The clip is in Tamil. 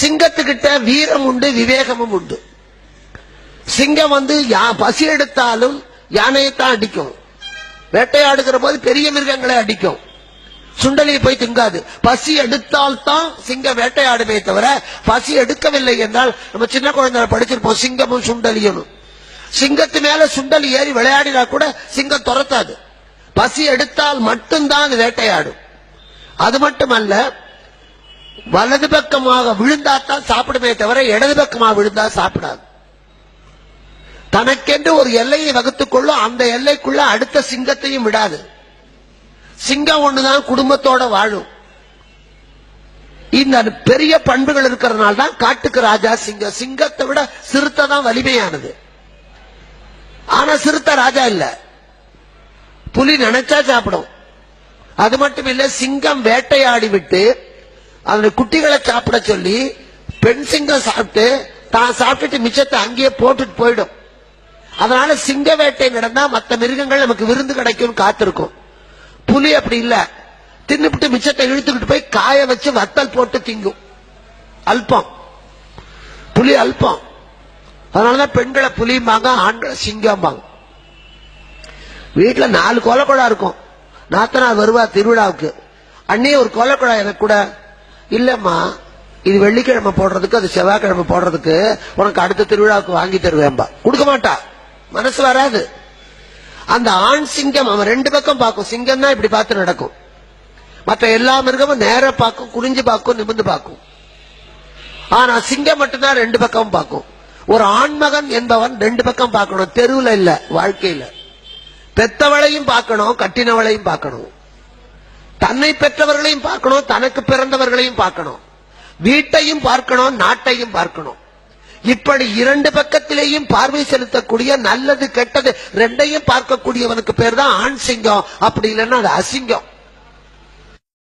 சிங்கத்துக்கிட்ட வீரம் உண்டு விவேகமும் உண்டு. சிங்கம் வந்து யா- பசி எடுத்தாலும் யானையைத்தான் அடிக்கும். வேட்டையாடுகிற போது பெரிய மிருகங்களை அடிக்கும். சுண்டலியை போய் திங்காது. பசி எடுத்தால் தான் சிங்கம் வேட்டையாடுமே தவிர பசி எடுக்கவில்லை என்றால் நம்ம சின்ன குழந்தை படிச்சிருப்போம் சிங்கமும் சுண்டலியும். சிங்கத்து மேல சுண்டலி ஏறி விளையாடினா கூட சிங்கம் துரத்தாது. பசி எடுத்தால் மட்டும்தான் அது வேட்டையாடும். அது மட்டுமல்ல வலது பக்கமாக விழுந்தாத்தான் சாப்பிடுமே தவிர இடது பக்கமாக விழுந்தா சாப்பிடாது. தனக்கென்று ஒரு எல்லையை வகுத்துக் கொள்ளும் அந்த எல்லைக்குள்ள அடுத்த சிங்கத்தையும் விடாது. சிங்கம் ஒண்ணுதான் குடும்பத்தோட வாழும். இந்த பெரிய பண்புகள் இருக்கிறதுனால தான் காட்டுக்கு ராஜா சிங்கம். சிங்கத்தை விட சிறுத்தை தான் வலிமையானது. ஆனா சிறுத்தை ராஜா இல்ல. புலி நினைச்சா சாப்பிடும். அது மட்டும் இல்ல சிங்கம் வேட்டையாடி விட்டு அதனுடைய குட்டிகளை சாப்பிட சொல்லி பெண் சிங்கம் சாப்பிட்டு தான் சாப்பிட்டுட்டு மிச்சத்தை அங்கேயே போட்டுட்டு போயிடும். அதனால சிங்க வேட்டை நடந்தா மற்ற மிருகங்கள் நமக்கு விருந்து கிடைக்கும் காத்திருக்கும். புலி அப்படி இல்ல. தின்னுபிட்டு மிச்சத்தை இழுத்துக்கிட்டு போய் காய வச்சு வத்தல் போட்டு திங்கும். அல்பம். புலி அல்பம். அதனாலதான் பெண்களை புலிம்பாங்க ஆண்களை சிங்கம்பாங்க. வீட்டுல நாலு கொலக்குழா இருக்கும். நாத்தனா வருவா திருவிழாவுக்கு. அன்னையே ஒரு கொலக்குழா எனக்கு கூட. இல்லம்மா இது வெள்ளிக்கிழமை போடுறதுக்கு அது செவ்வாய்க்கிழமை போடுறதுக்கு உனக்கு அடுத்த திருவிழாவுக்கு வாங்கி தருவேன்பா. கொடுக்க மாட்டா. மனசு வராது. அந்த ஆண் சிங்கம் அவன் ரெண்டு பக்கம் பார்க்கும். சிங்கம் தான் இப்படி பார்த்து நடக்கும். மற்ற எல்லா மிருகமும் நேர பார்க்கும் குனிஞ்சு பார்க்கும் நிமிந்து பார்க்கும். ஆனா சிங்கம் மட்டும்தான் ரெண்டு பக்கமும் பார்க்கும். ஒரு ஆண்மகன் என்பவன் ரெண்டு பக்கம் பார்க்கணும். தெருவில் இல்ல வாழ்க்கையில. பெத்தவளையும் பார்க்கணும் கட்டினவளையும் பார்க்கணும். தன்னை பெற்றவர்களையும் பார்க்கணும் தனக்கு பிறந்தவர்களையும் பார்க்கணும். வீட்டையும் பார்க்கணும் நாட்டையும் பார்க்கணும். இப்படி இரண்டு பக்கத்திலேயும் பார்வை செலுத்தக்கூடிய நல்லது கெட்டது ரெண்டையும் பார்க்கக்கூடியவனுக்கு பேர் தான் ஆண் சிங்கம். அப்படி இல்லைன்னா அது அசிங்கம்.